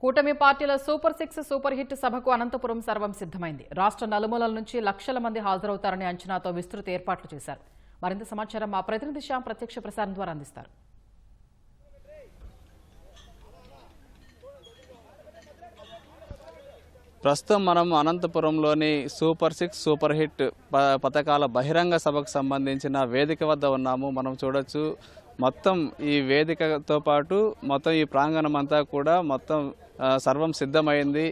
కూటమి పార్టీల super six super hit సభకు అనంతపురం సర్వం సిద్ధమైంది. రాష్ట్ర నలుమూలల నుంచి లక్షల మంది హాజరవుతారనే అంచనాతో విస్తృత ఏర్పాట్లు చేశారు. మరింత సమాచారం మా ప్రతినిధి శ్యామ్ ప్రత్యక్ష ప్రసారం ద్వారా అందిస్తారు. ప్రస్తుతం మనం అనంతపురంలోని సూపర్ సిక్స్ సూపర్ హిట్ ప- పథకాల బహిరంగ సభకు సంబంధించిన వేదిక వద్ద ఉన్నాము. మనం చూడొచ్చు మొత్తం ఈ వేదికతో పాటు మొత్తం ఈ ప్రాంగణం అంతా కూడా మొత్తం సర్వం సిద్ధమైంది.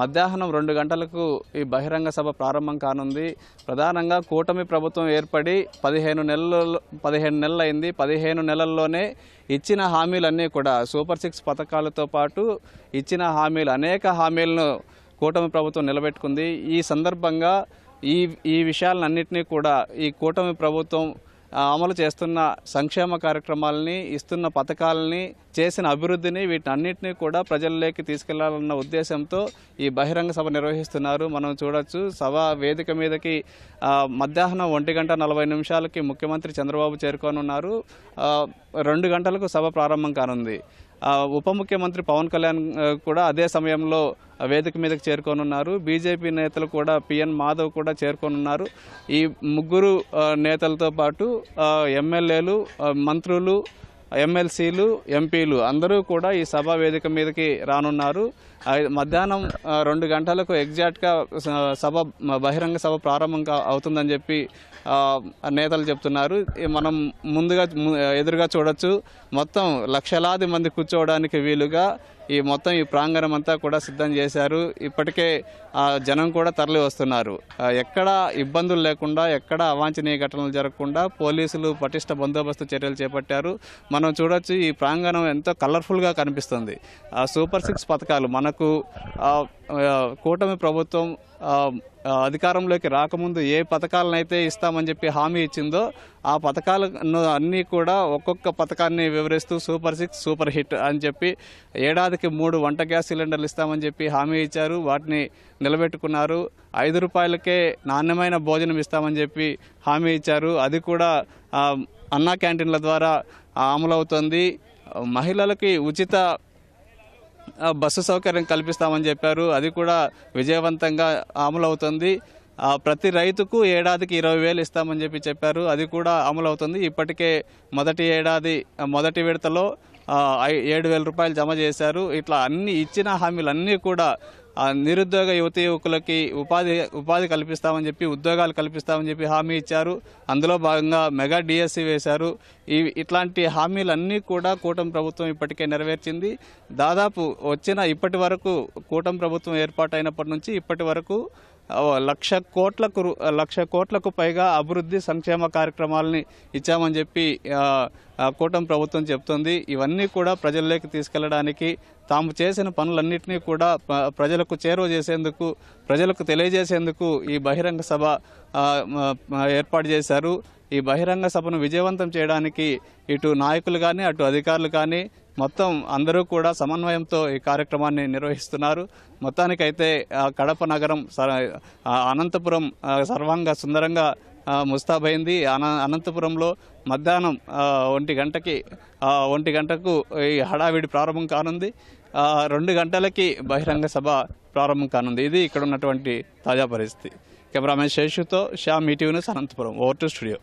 మధ్యాహ్నం రెండు గంటలకు ఈ బహిరంగ సభ ప్రారంభం కానుంది. ప్రధానంగా కూటమి ప్రభుత్వం ఏర్పడి పదిహేను నెలలు పదిహేను నెలలైంది. పదిహేను నెలల్లోనే ఇచ్చిన హామీలన్నీ కూడా సూపర్ సిక్స్ పథకాలతో పాటు ఇచ్చిన హామీలు అనేక హామీలను కూటమి ప్రభుత్వం నిలబెట్టుకుంది. ఈ సందర్భంగా ఈ ఈ విషయాలన్నింటినీ కూడా ఈ కూటమి ప్రభుత్వం అమలు చేస్తున్న సంక్షేమ కార్యక్రమాలని ఇస్తున్న పథకాలని చేసిన అభివృద్ధిని వీటన్నిటిని కూడా ప్రజల్లోకి తీసుకెళ్ళాలన్న ఉద్దేశంతో ఈ బహిరంగ సభ నిర్వహిస్తున్నారు. మనం చూడొచ్చు సభ వేదిక మీదకి మధ్యాహ్నం ఒంటి గంట నలభై నిమిషాలకి ముఖ్యమంత్రి చంద్రబాబు చేరుకోనున్నారు. రెండు గంటలకు సభ ప్రారంభం కానుంది. ఉప ముఖ్యమంత్రి పవన్ కళ్యాణ్ కూడా అదే సమయంలో వేదిక మీదకు చేరుకోనున్నారు. బీజేపీ నేతలు కూడా పిఎన్ మాధవ్ కూడా చేరుకోనున్నారు. ఈ ముగ్గురు నేతలతో పాటు ఎమ్మెల్యేలు మంత్రులు ఎమ్మెల్సీలు ఎంపీలు అందరూ కూడా ఈ సభా వేదిక మీదకి రానున్నారు. మధ్యాహ్నం రెండు గంటలకు ఎగ్జాక్ట్గా సభ బహిరంగ సభ ప్రారంభం కా- అవుతుందని చెప్పి నేతలు చెప్తున్నారు. మనం ముందుగా ఎదురుగా చూడొచ్చు. మొత్తం లక్షలాది మంది కూర్చోవడానికి వీలుగా ఈ మొత్తం ఈ ప్రాంగణం అంతా కూడా సిద్ధం చేశారు. ఇప్పటికే జనం కూడా తరలి వస్తున్నారు. ఎక్కడ ఇబ్బందులు లేకుండా ఎక్కడ అవాంఛనీయ ఘటనలు జరగకుండా పోలీసులు పటిష్ట బందోబస్తు చర్యలు చేపట్టారు. మనం మనం చూడొచ్చు ఈ ప్రాంగణం ఎంతో కలర్ఫుల్గా కనిపిస్తుంది. ఆ సూపర్ సిక్స్ పథకాలు మనకు కూటమి ప్రభుత్వం అధికారంలోకి రాకముందు ఏ పథకాలనైతే ఇస్తామని చెప్పి హామీ ఇచ్చిందో ఆ పథకాలను అన్నీ కూడా ఒక్కొక్క పథకాన్ని వివరిస్తూ సూపర్ సిక్స్ సూపర్ హిట్ అని చెప్పి ఏడాదికి మూడు వంట గ్యాస్ సిలిండర్లు ఇస్తామని చెప్పి హామీ ఇచ్చారు. వాటిని నిలబెట్టుకున్నారు. ఐదు రూపాయలకే నాణ్యమైన భోజనం ఇస్తామని చెప్పి హామీ ఇచ్చారు. అది కూడా అన్నా క్యాంటీన్ల ద్వారా అమలవుతుంది మహిళలకి ఉచిత బస్సు సౌకర్యం కల్పిస్తామని చెప్పారు. అది కూడా విజయవంతంగా అమలవుతుంది ప్రతి రైతుకు ఏడాదికి ఇరవై వేలు ఇస్తామని చెప్పి చెప్పారు. అది కూడా అమలవుతుంది ఇప్పటికే మొదటి ఏడాది మొదటి విడతలో ఏడు వేల రూపాయలు జమ చేశారు. ఇట్లా అన్ని ఇచ్చిన హామీలు అన్నీ కూడా నిరుద్యోగ యువతి యువకులకి ఉపాధి ఉపాధి కల్పిస్తామని చెప్పి ఉద్యోగాలు కల్పిస్తామని చెప్పి హామీ ఇచ్చారు. అందులో భాగంగా మెగా డిఎస్సి వేశారు. ఈ ఇట్లాంటి హామీలన్నీ కూడా కూటమి ప్రభుత్వం ఇప్పటికే నెరవేర్చింది. దాదాపు వచ్చిన ఇప్పటి వరకు కూటమి ప్రభుత్వం ఏర్పాటైనప్పటి నుంచి ఇప్పటి వరకు లక్ష కోట్లకు లక్ష కోట్లకు పైగా అభివృద్ధి సంక్షేమ కార్యక్రమాలని ఇచ్చామని చెప్పి కూటమి ప్రభుత్వం చెప్తుంది. ఇవన్నీ కూడా ప్రజల్లోకి తీసుకెళ్ళడానికి తాము చేసిన పనులన్నింటినీ కూడా ప్రజలకు చేరువ చేసేందుకు ప్రజలకు తెలియజేసేందుకు ఈ బహిరంగ సభ ఏర్పాటు చేశారు. ఈ బహిరంగ సభను విజయవంతం చేయడానికి ఇటు నాయకులు కానీ అటు అధికారులు కానీ మొత్తం అందరూ కూడా సమన్వయంతో ఈ కార్యక్రమాన్ని నిర్వహిస్తున్నారు. మొత్తానికైతే ఆ, కడప నగరం స- అనంతపురం ఆ, సర్వాంగ సుందరంగా ముస్తాబైంది. అన అనంతపురంలో మధ్యాహ్నం ఒంటి గంటకి ఒంటి గంటకు ఈ హడావిడి ప్రారంభం కానుంది. రెండు గంటలకి బహిరంగ సభ ప్రారంభం కానుంది. ఇది ఇక్కడ ఉన్నటువంటి తాజా పరిస్థితి. Cameraman శేషుతో Shyam ETV news Anantapuram. Over to studio.